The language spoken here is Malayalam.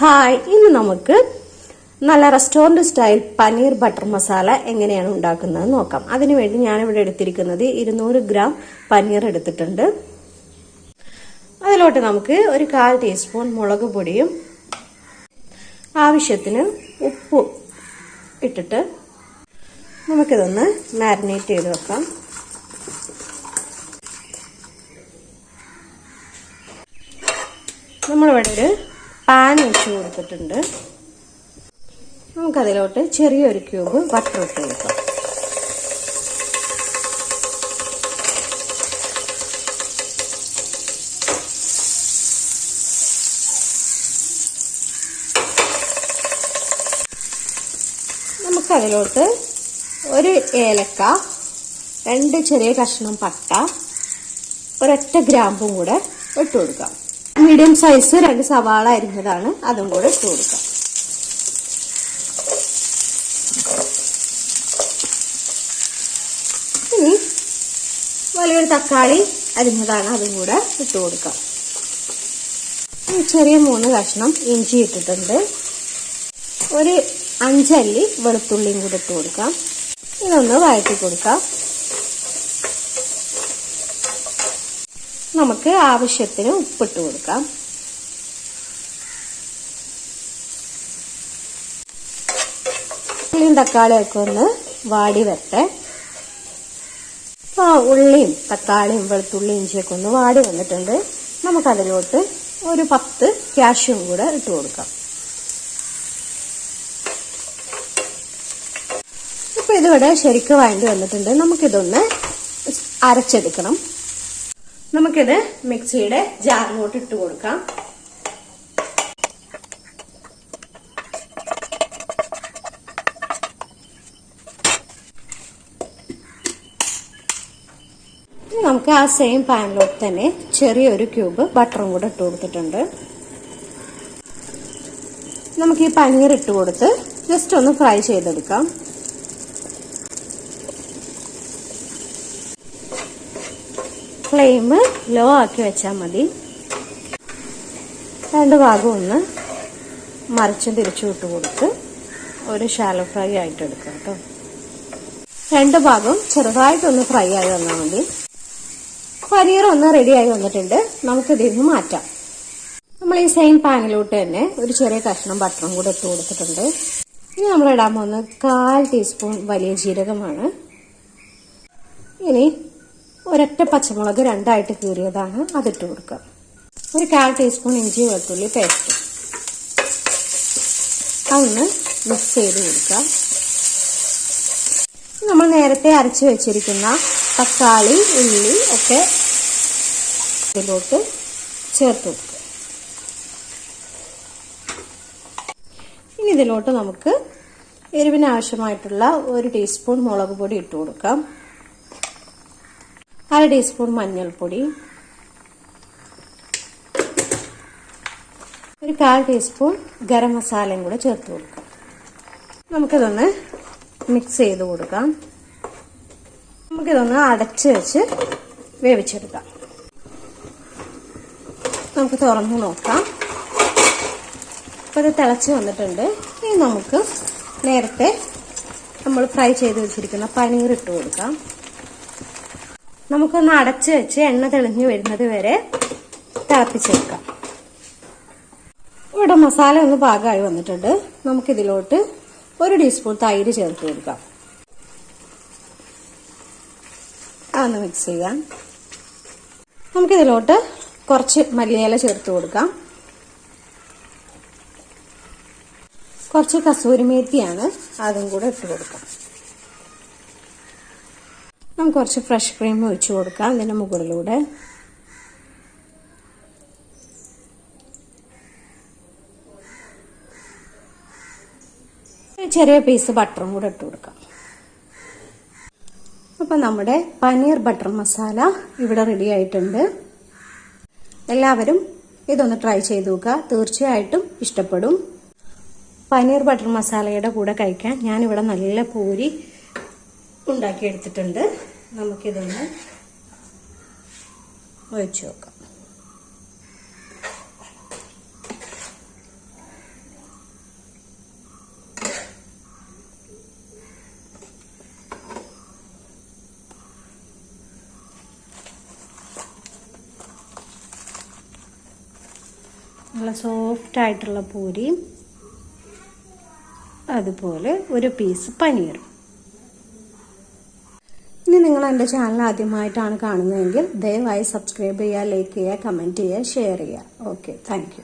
ഹായ് ഇന്ന് നമുക്ക് നല്ല restaurant style paneer butter masala എങ്ങനെയാണ് ഉണ്ടാക്കുന്നത് നോക്കാം. അതിനുവേണ്ടി ഞാനിവിടെ എടുത്തിരിക്കുന്നത് ഇരുന്നൂറ് ഗ്രാം പനീർ എടുത്തിട്ടുണ്ട്. അതിലോട്ട് നമുക്ക് ഒരു കാൽ ടീസ്പൂൺ മുളക് പൊടിയും ആവശ്യത്തിന് ഉപ്പും ഇട്ടിട്ട് നമുക്കിതൊന്ന് മാരിനേറ്റ് ചെയ്ത് വെക്കാം. നമ്മളിവിടെ ഒരു പാൻ വെച്ച് കൊടുത്തിട്ടുണ്ട്. നമുക്കതിലോട്ട് ചെറിയൊരു ക്യൂബ് ബട്ടർ ഇട്ട് കൊടുക്കാം. നമുക്കതിലോട്ട് ഒരു ഏലക്ക രണ്ട് ചെറിയ കഷ്ണം പട്ട ഒരൊറ്റ ഗ്രാമ്പും കൂടെ ഇട്ട് കൊടുക്കാം. മീഡിയം സൈസ് രണ്ട് സവാള അരിഞ്ഞതാണ്. അതും കൂടെ ഇട്ട് കൊടുക്കാം. ഇനി വലിയൊരു തക്കാളി അരിഞ്ഞതാണ്. അതും കൂടെ ഇട്ട് കൊടുക്കാം. ചെറിയ മൂന്ന് കഷ്ണം ഇഞ്ചി ഇട്ടിട്ടുണ്ട്. ഒരു അഞ്ചല്ലി വെളുത്തുള്ളിയും കൂടെ ഇട്ട് കൊടുക്കാം. ഇതൊന്ന് വഴറ്റി കൊടുക്കാം. നമുക്ക് ആവശ്യത്തിന് ഉപ്പിട്ട് കൊടുക്കാം. ഉള്ളിയും തക്കാളിയൊക്കെ ഒന്ന് വാടി വരട്ടെ. ആ ഉള്ളിയും തക്കാളിയും വെളുത്തുള്ളിയും ഇഞ്ചിയൊക്കെ ഒന്ന് വാടി വന്നിട്ടുണ്ട്. നമുക്കതിലോട്ട് ഒരു പത്ത് കാഷ്യും കൂടെ ഇട്ട് കൊടുക്കാം. ഇപ്പൊ ഇതിവിടെ ശരിക്കും വഴണ്ടി വന്നിട്ടുണ്ട്. നമുക്കിതൊന്ന് അരച്ചെടുക്കണം. നമുക്കിത് മിക്സിയുടെ ജാറിലോട്ട് ഇട്ട് കൊടുക്കാം. നമുക്ക് ആ സെയിം പാനിലോട്ട് തന്നെ ചെറിയൊരു ക്യൂബ് ബട്ടറും കൂടെ ഇട്ട് കൊടുത്തിട്ടുണ്ട്. നമുക്ക് ഈ പനീർ ഇട്ട് കൊടുത്ത് ജസ്റ്റ് ഒന്ന് ഫ്രൈ ചെയ്തെടുക്കാം. ഫ്ലെയിം ലോ ആക്കി വെച്ചാൽ മതി. രണ്ട് ഭാഗം ഒന്ന് മറിച്ചും തിരിച്ചു വിട്ട് കൊടുത്ത് ഒരു ഷാലോ ഫ്രൈ ആയിട്ട് എടുക്കാം കേട്ടോ. രണ്ട് ഭാഗം ചെറുതായിട്ടൊന്ന് ഫ്രൈ ആയി വന്നാൽ മതി. പനീർ ഒന്ന് റെഡി ആയി വന്നിട്ടുണ്ട്. നമുക്ക് നിന്ന് മാറ്റാം. നമ്മൾ ഈ സെയിം പാനിലോട്ട് തന്നെ ഒരു ചെറിയ കഷ്ണം ബട്ടറും കൂടെ ഇട്ട് കൊടുത്തിട്ടുണ്ട്. ഇനി നമ്മൾ ഇടാൻ പോകുന്നത് കാൽ ടീസ്പൂൺ വലിയ ജീരകമാണ്. ഇനി ഒരൊറ്റ പച്ചമുളക് രണ്ടായിട്ട് കീറിയതാണ് അതിട്ട് കൊടുക്കുക. ഒരു കാൽ ടീസ്പൂൺ ഇഞ്ചി വെളുത്തുള്ളി പേസ്റ്റ്. അതൊന്ന് മിക്സ് ചെയ്ത് കൊടുക്കുക. നമ്മൾ നേരത്തെ അരച്ച് വെച്ചിരിക്കുന്ന തക്കാളി ഉള്ളി ഒക്കെ ഇതിലോട്ട് ചേർത്ത് കൊടുക്കുക. ഇനി ഇതിലോട്ട് നമുക്ക് എരിവിനാവശ്യമായിട്ടുള്ള ഒരു ടീസ്പൂൺ മുളക് പൊടി ഇട്ട് കൊടുക്കാം. അര ടീസ്പൂൺ മഞ്ഞൾപ്പൊടി. ഒരു കാൽ ടീസ്പൂൺ ഗരം മസാലയും കൂടെ ചേർത്ത് കൊടുക്കാം. നമുക്കിതൊന്ന് മിക്സ് ചെയ്ത് കൊടുക്കാം. നമുക്കിതൊന്ന് അടച്ച് വെച്ച് വേവിച്ചെടുക്കാം. നമുക്ക് തുറന്ന് നോക്കാം. അപ്പോൾ ഇത് തിളച്ച് വന്നിട്ടുണ്ട്. ഇനി നമുക്ക് നേരത്തെ നമ്മൾ ഫ്രൈ ചെയ്ത് വെച്ചിരിക്കുന്ന പനീർ ഇട്ട് കൊടുക്കാം. നമുക്കൊന്ന് അടച്ചു വെച്ച് എണ്ണ തെളിഞ്ഞു വരുന്നത് വരെ തിളപ്പിച്ചെടുക്കാം. ഇവിടെ മസാല ഒന്ന് പാകമായി വന്നിട്ടുണ്ട്. നമുക്കിതിലോട്ട് ഒരു ടീസ്പൂൺ തൈര് ചേർത്ത് കൊടുക്കാം. അതൊന്ന് മിക്സ് ചെയ്യാം. നമുക്കിതിലോട്ട് കുറച്ച് മല്ലിയില ചേർത്ത് കൊടുക്കാം. കുറച്ച് കസൂരിമേത്തിയാണ് അതും കൂടെ ഇട്ട് കൊടുക്കാം. നമുക്ക് കുറച്ച് ഫ്രഷ് ക്രീം ഒഴിച്ചു കൊടുക്കാം. അതിന്റെ മുകളിലൂടെ. ചെറിയ പീസ് ബട്ടറും കൂടെ ഇട്ട് കൊടുക്കാം. അപ്പം നമ്മുടെ പനീർ ബട്ടർ മസാല ഇവിടെ റെഡി ആയിട്ടുണ്ട്. എല്ലാവരും ഇതൊന്ന് ട്രൈ ചെയ്ത് നോക്കുക. തീർച്ചയായിട്ടും ഇഷ്ടപ്പെടും. പനീർ ബട്ടർ മസാലയുടെ കൂടെ കഴിക്കാൻ ഞാനിവിടെ നല്ല പൂരി ഉണ്ടാക്കി എടുത്തിട്ടുണ്ട് നമുക്കിതൊന്ന് ഒഴിച്ചു നോക്കാം. നല്ല സോഫ്റ്റ് ആയിട്ടുള്ള പൂരി അതുപോലെ ഒരു പീസ് പനീറും. ഇനി നിങ്ങൾ എന്റെ ചാനൽ ആദ്യമായിട്ടാണ് കാണുന്നതെങ്കിൽ ദയവായി സബ്സ്ക്രൈബ് ചെയ്യുക ലൈക്ക് ചെയ്യുക കമന്റ് ചെയ്യുക ഷെയർ ചെയ്യുക. Okay thank